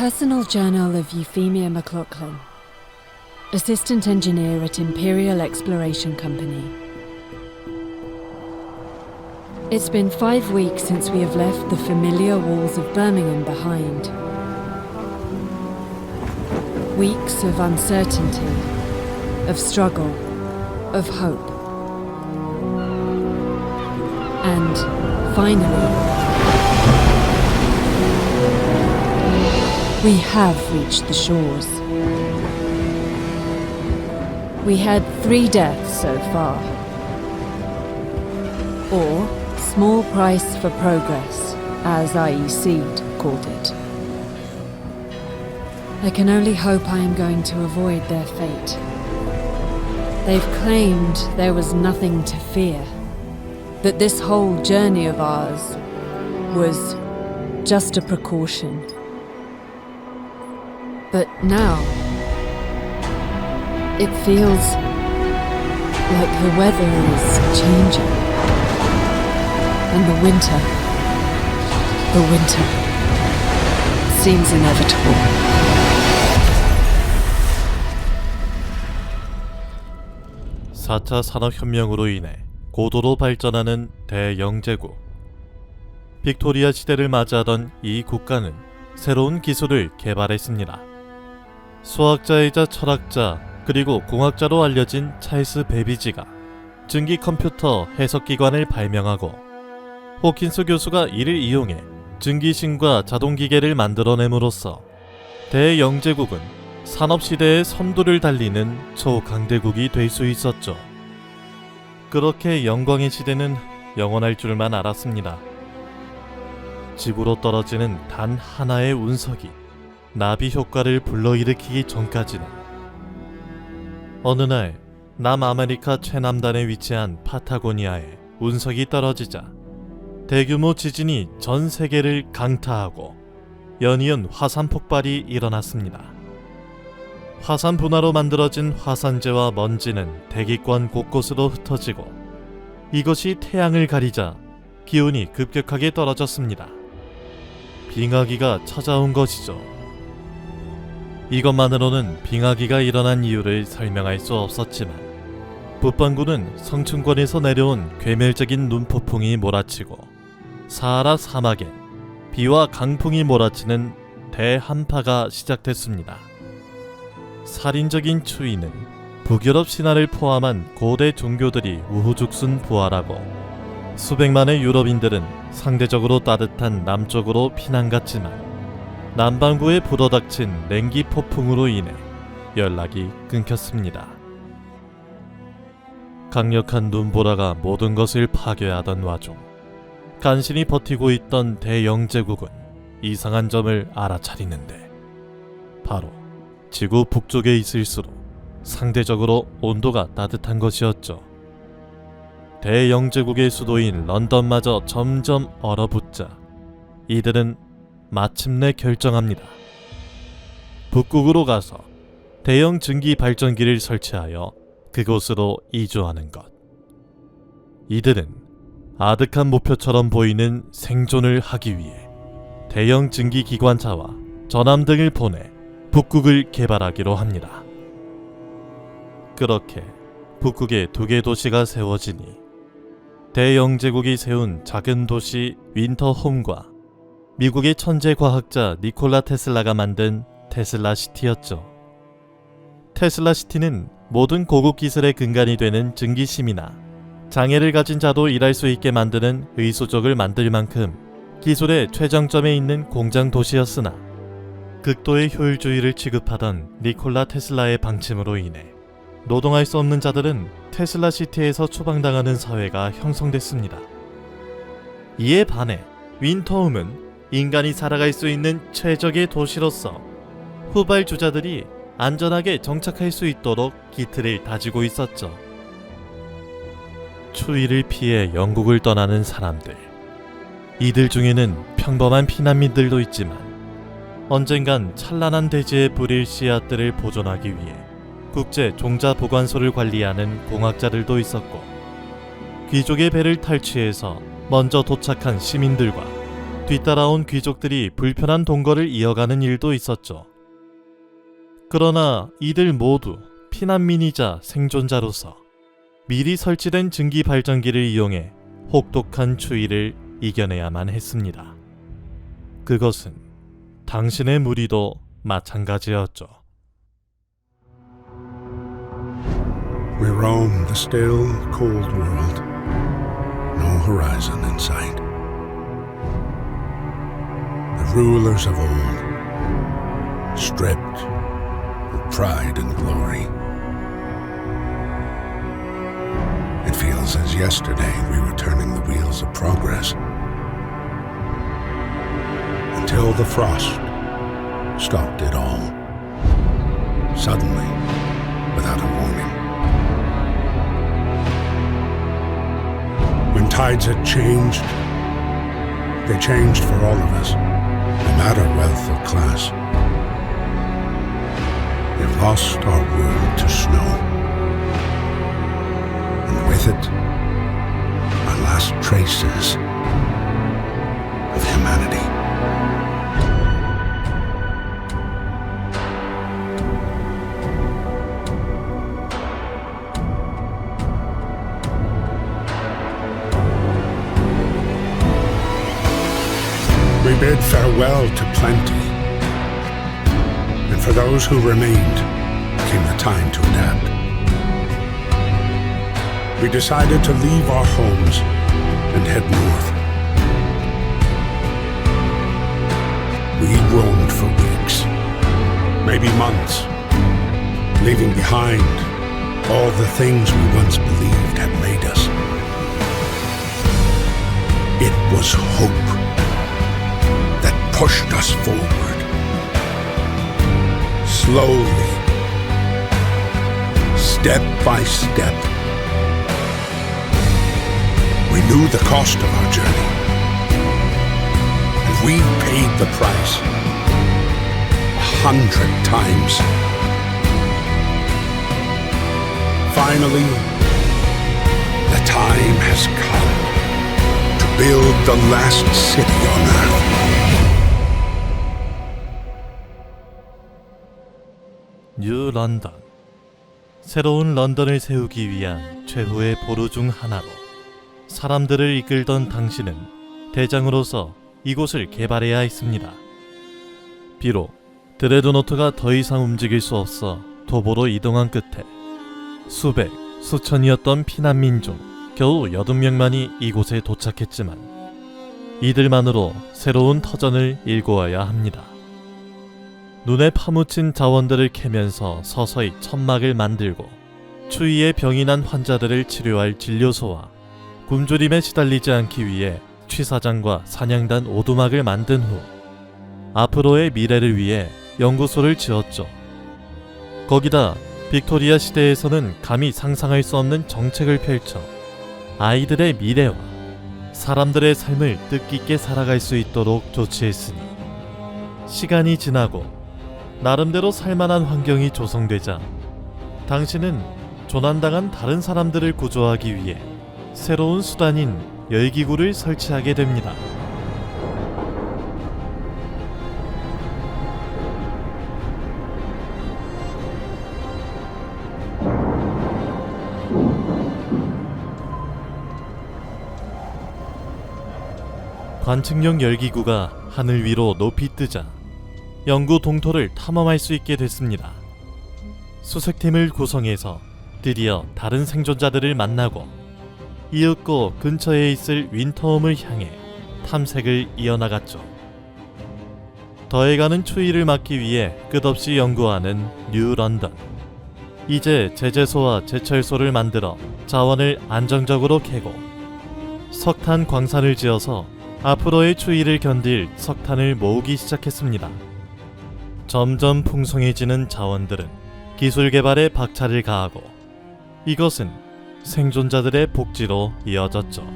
Personal Journal of Euphemia McLaughlin, Assistant Engineer at Imperial Exploration Company. It's been five weeks since we have left the familiar walls of Birmingham behind. Weeks of uncertainty, of struggle, of hope. And finally, we have reached the shores. We had three deaths so far. Or small price for progress, as IEC called it. I can only hope I am going to avoid their fate. They've claimed there was nothing to fear, that this whole journey of ours was just a precaution. But now, it feels like the weather is changing. And the winter, the winter, seems inevitable. 4차 산업혁명으로 인해 고도로 발전하는 대영제국. 빅토리아 시대를 맞이하던 이 국가는 새로운 기술을 개발했습니다. 수학자이자 철학자 그리고 공학자로 알려진 찰스 베비지가 증기 컴퓨터 해석기관을 발명하고 호킨스 교수가 이를 이용해 증기신과 자동기계를 만들어냄으로써 대영제국은 산업시대의 선두를 달리는 초강대국이 될 수 있었죠. 그렇게 영광의 시대는 영원할 줄만 알았습니다. 지구로 떨어지는 단 하나의 운석이 나비 효과를 불러일으키기 전까지는 어느 날 남아메리카 최남단에 위치한 파타고니아에 운석이 떨어지자 대규모 지진이 전 세계를 강타하고 연이은 화산 폭발이 일어났습니다. 화산 분화로 만들어진 화산재와 먼지는 대기권 곳곳으로 흩어지고 이것이 태양을 가리자 기온이 급격하게 떨어졌습니다. 빙하기가 찾아온 것이죠. 이것만으로는 빙하기가 일어난 이유를 설명할 수 없었지만 북반구는 성층권에서 내려온 괴멸적인 눈폭풍이 몰아치고 사하라 사막에 비와 강풍이 몰아치는 대한파가 시작됐습니다. 살인적인 추위는 북유럽 신화를 포함한 고대 종교들이 우후죽순 부활하고 수백만의 유럽인들은 상대적으로 따뜻한 남쪽으로 피난갔지만 남반구에 불어닥친 냉기 폭풍으로 인해 연락이 끊겼습니다. 강력한 눈보라가 모든 것을 파괴하던 와중 간신히 버티고 있던 대영제국은 이상한 점을 알아차리는데 바로 지구 북쪽에 있을수록 상대적으로 온도가 따뜻한 것이었죠. 대영제국의 수도인 런던마저 점점 얼어붙자 이들은 마침내 결정합니다. 북극으로 가서 대형 증기 발전기를 설치하여 그곳으로 이주하는 것. 이들은 아득한 목표처럼 보이는 생존을 하기 위해 대형 증기 기관차와 전함 등을 보내 북극을 개발하기로 합니다. 그렇게 북극에 두개 도시가 세워지니 대영제국이 세운 작은 도시 윈터홈과 미국의 천재 과학자 니콜라 테슬라가 만든 테슬라 시티였죠. 테슬라 시티는 모든 고급 기술의 근간이 되는 증기심이나 장애를 가진 자도 일할 수 있게 만드는 의수족을 만들 만큼 기술의 최정점에 있는 공장 도시였으나 극도의 효율주의를 취급하던 니콜라 테슬라의 방침으로 인해 노동할 수 없는 자들은 테슬라 시티에서 추방당하는 사회가 형성됐습니다. 이에 반해 윈터홈은 인간이 살아갈 수 있는 최적의 도시로서 후발주자들이 안전하게 정착할 수 있도록 기틀을 다지고 있었죠. 추위를 피해 영국을 떠나는 사람들. 이들 중에는 평범한 피난민들도 있지만 언젠간 찬란한 대지에 뿌릴 씨앗들을 보존하기 위해 국제 종자 보관소를 관리하는 공학자들도 있었고 귀족의 배를 탈취해서 먼저 도착한 시민들과 뒤따라온 귀족들이 불편한 동거를 이어가는 일도 있었죠. 그러나 이들 모두 피난민이자 생존자로서 미리 설치된 증기 발전기를 이용해 혹독한 추위를 이겨내야만 했습니다. 그것은 당신의 무리도 마찬가지였죠. We roam the still, cold world. No horizon in sight. The rulers of old, stripped of pride and glory. It feels as yesterday we were turning the wheels of progress. Until the frost stopped it all. Suddenly, without a warning. When tides had changed, they changed for all of us, no matter wealth or class. We've lost our world to snow. And with it, our last traces of humanity. We bid farewell to plenty. And for those who remained, came the time to adapt. We decided to leave our homes and head north. We roamed for weeks, maybe months, leaving behind all the things we once believed had made us. It was hope pushed us forward. Slowly, step by step, we knew the cost of our journey. And we paid the price a hundred times. Finally, the time has come to build the last city on earth. 뉴 런던. 새로운 런던을 세우기 위한 최후의 보루 중 하나로 사람들을 이끌던 당신은 대장으로서 이곳을 개발해야 했습니다. 비록 드레드노트가 더 이상 움직일 수 없어 도보로 이동한 끝에 수백, 수천이었던 피난민 중 겨우 80명만이 이곳에 도착했지만 이들만으로 새로운 터전을 일궈야 합니다. 눈에 파묻힌 자원들을 캐면서 서서히 천막을 만들고 추위에 병이 난 환자들을 치료할 진료소와 굶주림에 시달리지 않기 위해 취사장과 사냥단 오두막을 만든 후 앞으로의 미래를 위해 연구소를 지었죠. 거기다 빅토리아 시대에서는 감히 상상할 수 없는 정책을 펼쳐 아이들의 미래와 사람들의 삶을 뜻깊게 살아갈 수 있도록 조치했으니 시간이 지나고 나름대로 살만한 환경이 조성되자 당신은 조난당한 다른 사람들을 구조하기 위해 새로운 수단인 열기구를 설치하게 됩니다. 관측용 열기구가 하늘 위로 높이 뜨자 연구 동토를 탐험할 수 있게 됐습니다. 수색팀을 구성해서 드디어 다른 생존자들을 만나고 이윽고 근처에 있을 윈터홈을 향해 탐색을 이어나갔죠. 더해가는 추위를 막기 위해 끝없이 연구하는 뉴 런던. 이제 제재소와 제철소를 만들어 자원을 안정적으로 캐고 석탄 광산을 지어서 앞으로의 추위를 견딜 석탄을 모으기 시작했습니다. 점점 풍성해지는 자원들은 기술 개발에 박차를 가하고 이것은 생존자들의 복지로 이어졌죠.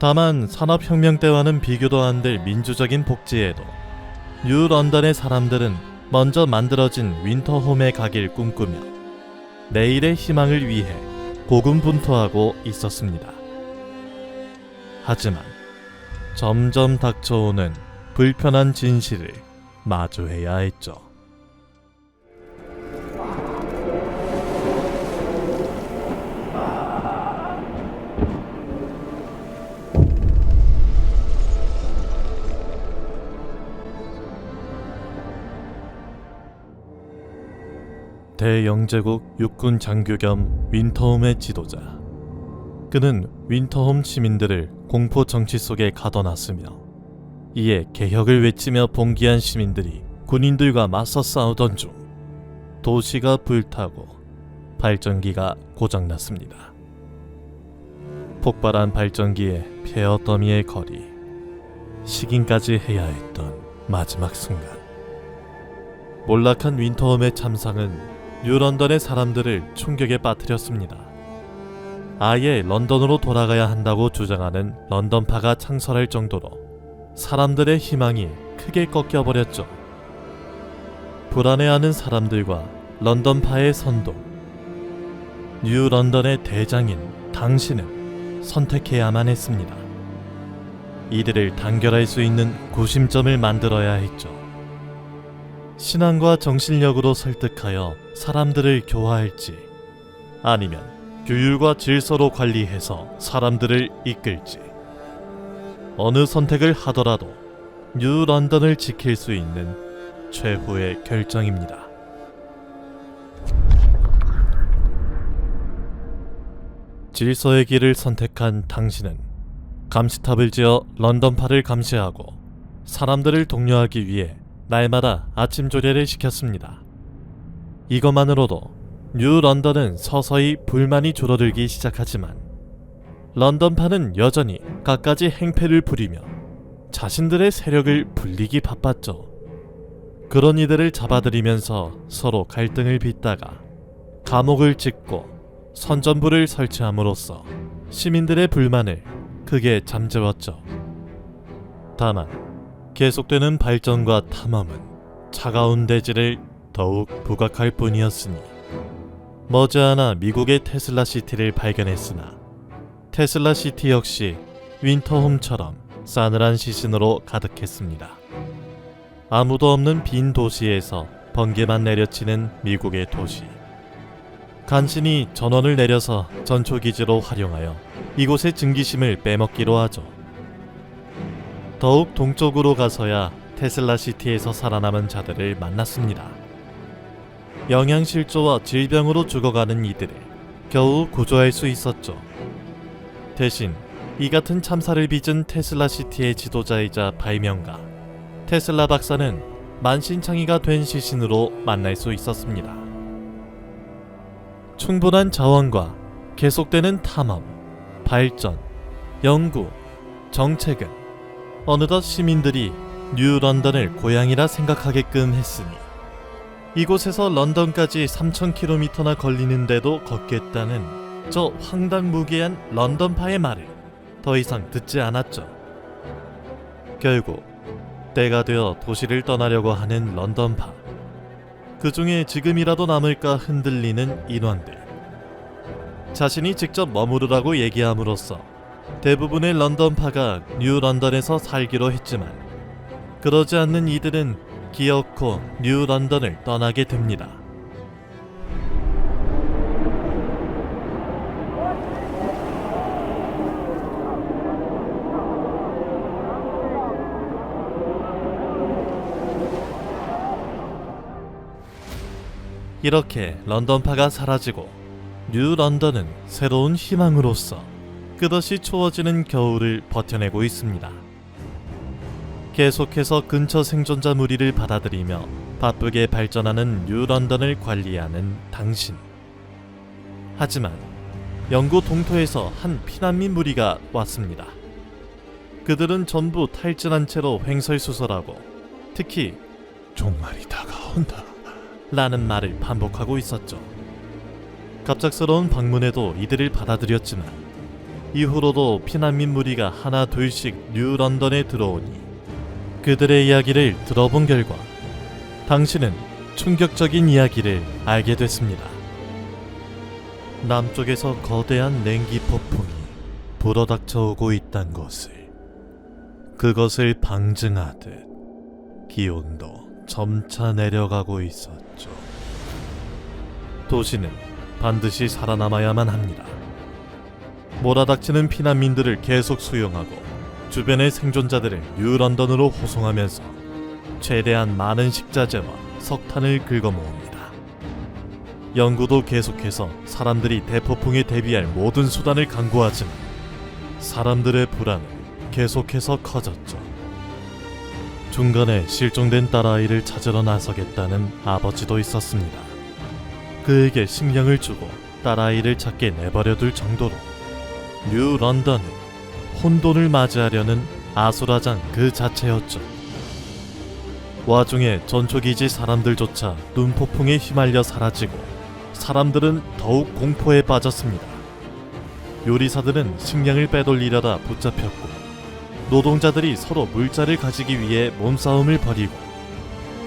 다만 산업혁명 때와는 비교도 안 될 민주적인 복지에도 뉴 런던의 사람들은 먼저 만들어진 윈터홈에 가길 꿈꾸며 내일의 희망을 위해 고군분투하고 있었습니다. 하지만 점점 닥쳐오는 불편한 진실을 마주해야 했죠. 대영제국 육군 장교 겸 윈터홈의 지도자. 그는 윈터홈 시민들을 공포 정치 속에 가둬놨으며 이에 개혁을 외치며 봉기한 시민들이 군인들과 맞서 싸우던 중 도시가 불타고 발전기가 고장났습니다. 폭발한 발전기의 폐허 더미의 거리 식인까지 해야 했던 마지막 순간 몰락한 윈터홈의 참상은 뉴런던의 사람들을 충격에 빠뜨렸습니다. 아예 런던으로 돌아가야 한다고 주장하는 런던파가 창설할 정도로 사람들의 희망이 크게 꺾여버렸죠. 불안해하는 사람들과 런던파의 선동, 뉴 런던의 대장인 당신은 선택해야만 했습니다. 이들을 단결할 수 있는 구심점을 만들어야 했죠. 신앙과 정신력으로 설득하여 사람들을 교화할지 아니면 규율과 질서로 관리해서 사람들을 이끌지 어느 선택을 하더라도 뉴 런던을 지킬 수 있는 최후의 결정입니다. 질서의 길을 선택한 당신은 감시탑을 지어 런던파를 감시하고 사람들을 독려하기 위해 날마다 아침 조례를 시켰습니다. 이것만으로도 뉴 런던은 서서히 불만이 줄어들기 시작하지만 런던파는 여전히 갖가지 행패를 부리며 자신들의 세력을 불리기 바빴죠. 그런 이들을 잡아들이면서 서로 갈등을 빚다가 감옥을 짓고 선전부를 설치함으로써 시민들의 불만을 크게 잠재웠죠. 다만 계속되는 발전과 탐험은 차가운 대지를 더욱 부각할 뿐이었으니 머지않아 미국의 테슬라 시티를 발견했으나 테슬라 시티 역시 윈터홈처럼 싸늘한 시신으로 가득했습니다. 아무도 없는 빈 도시에서 번개만 내려치는 미국의 도시. 간신히 전원을 내려서 전초기지로 활용하여 이곳의 증기심을 빼먹기로 하죠. 더욱 동쪽으로 가서야 테슬라 시티에서 살아남은 자들을 만났습니다. 영양실조와 질병으로 죽어가는 이들을 겨우 구조할 수 있었죠. 대신 이 같은 참사를 빚은 테슬라 시티의 지도자이자 발명가 테슬라 박사는 만신창이가 된 시신으로 만날 수 있었습니다. 충분한 자원과 계속되는 탐험, 발전, 연구, 정책은 어느덧 시민들이 뉴 런던을 고향이라 생각하게끔 했으니 이곳에서 런던까지 3,000km나 걸리는데도 걷겠다는 저 황당무계한 런던파의 말을 더 이상 듣지 않았죠. 결국 때가 되어 도시를 떠나려고 하는 런던파. 그 중에 지금이라도 남을까 흔들리는 인원들. 자신이 직접 머무르라고 얘기함으로써 대부분의 런던파가 뉴 런던에서 살기로 했지만 그러지 않는 이들은 기어코 뉴 런던을 떠나게 됩니다. 이렇게 런던파가 사라지고 뉴 런던은 새로운 희망으로서 끝없이 추워지는 겨울을 버텨내고 있습니다. 계속해서 근처 생존자 무리를 받아들이며 바쁘게 발전하는 뉴 런던을 관리하는 당신. 하지만 영구 동토에서 한 피난민 무리가 왔습니다. 그들은 전부 탈진한 채로 횡설수설하고 특히 종말이 다가온다. 라는 말을 반복하고 있었죠. 갑작스러운 방문에도 이들을 받아들였지만 이후로도 피난민 무리가 하나 둘씩 뉴 런던에 들어오니 그들의 이야기를 들어본 결과 당신은 충격적인 이야기를 알게 됐습니다. 남쪽에서 거대한 냉기 폭풍이 불어닥쳐 오고 있단 것을 그것을 방증하듯 기온도 점차 내려가고 있었 죠. 도시는 반드시 살아남아야만 합니다. 몰아닥치는 피난민들을 계속 수용하고 주변의 생존자들을 뉴 런던으로 호송하면서 최대한 많은 식자재와 석탄을 긁어모읍니다. 연구도 계속해서 사람들이 대포풍에 대비할 모든 수단을 강구하지만 사람들의 불안은 계속해서 커졌죠. 중간에 실종된 딸아이를 찾으러 나서겠다는 아버지도 있었습니다. 그에게 식량을 주고 딸아이를 찾게 내버려 둘 정도로 뉴 런던은 혼돈을 맞이하려는 아수라장 그 자체였죠. 와중에 전초기지 사람들조차 눈폭풍에 휘말려 사라지고 사람들은 더욱 공포에 빠졌습니다. 요리사들은 식량을 빼돌리려다 붙잡혔고 노동자들이 서로 물자를 가지기 위해 몸싸움을 벌이고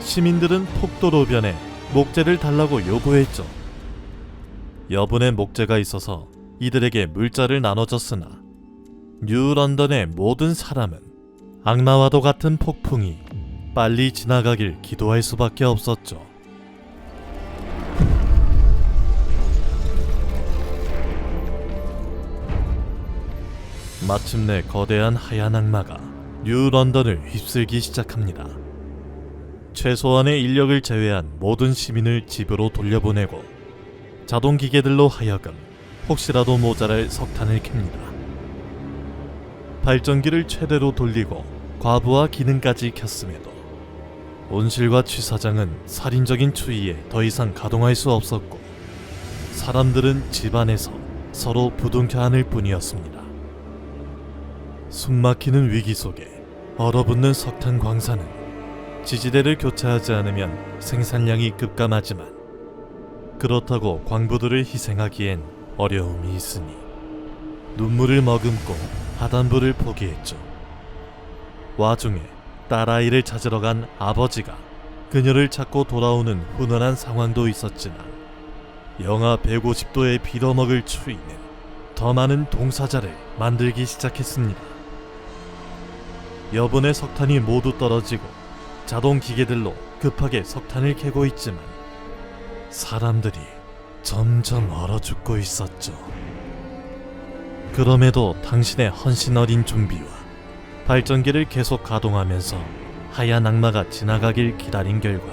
시민들은 폭도로변에 목재를 달라고 요구했죠. 여분의 목재가 있어서 이들에게 물자를 나눠줬으나 뉴 런던의 모든 사람은 악마와도 같은 폭풍이 빨리 지나가길 기도할 수밖에 없었죠. 마침내 거대한 하얀 악마가 뉴 런던을 휩쓸기 시작합니다. 최소한의 인력을 제외한 모든 시민을 집으로 돌려보내고 자동 기계들로 하여금 혹시라도 모자랄 석탄을 캡니다. 발전기를 최대로 돌리고 과부하 기능까지 켰음에도 온실과 취사장은 살인적인 추위에 더 이상 가동할 수 없었고 사람들은 집안에서 서로 부둥켜 안을 뿐이었습니다. 숨막히는 위기 속에 얼어붙는 석탄 광산은 지지대를 교체하지 않으면 생산량이 급감하지만 그렇다고 광부들을 희생하기엔 어려움이 있으니 눈물을 머금고 하단부를 포기했죠. 와중에 딸아이를 찾으러 간 아버지가 그녀를 찾고 돌아오는 훈훈한 상황도 있었지만 영하 150도에 빌어먹을 추위는 더 많은 동사자를 만들기 시작했습니다. 여분의 석탄이 모두 떨어지고 자동 기계들로 급하게 석탄을 캐고 있지만 사람들이 점점 얼어 죽고 있었죠. 그럼에도 당신의 헌신 어린 준비와 발전기를 계속 가동하면서 하얀 악마가 지나가길 기다린 결과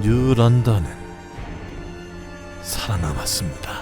뉴 런던은 살아남았습니다.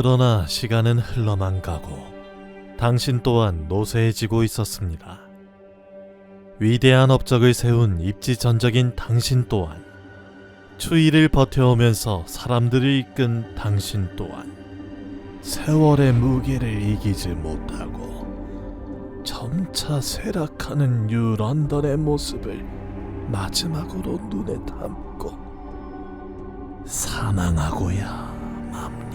그러나 시간은 흘러만 가고 당신 또한 노쇠해지고 있었습니다. 위대한 업적을 세운 입지전적인 당신 또한 추위를 버텨오면서 사람들을 이끈 당신 또한 세월의 무게를 이기지 못하고 점차 쇠락하는 뉴 런던의 모습을 마지막으로 눈에 담고 사망하고야 맙니다.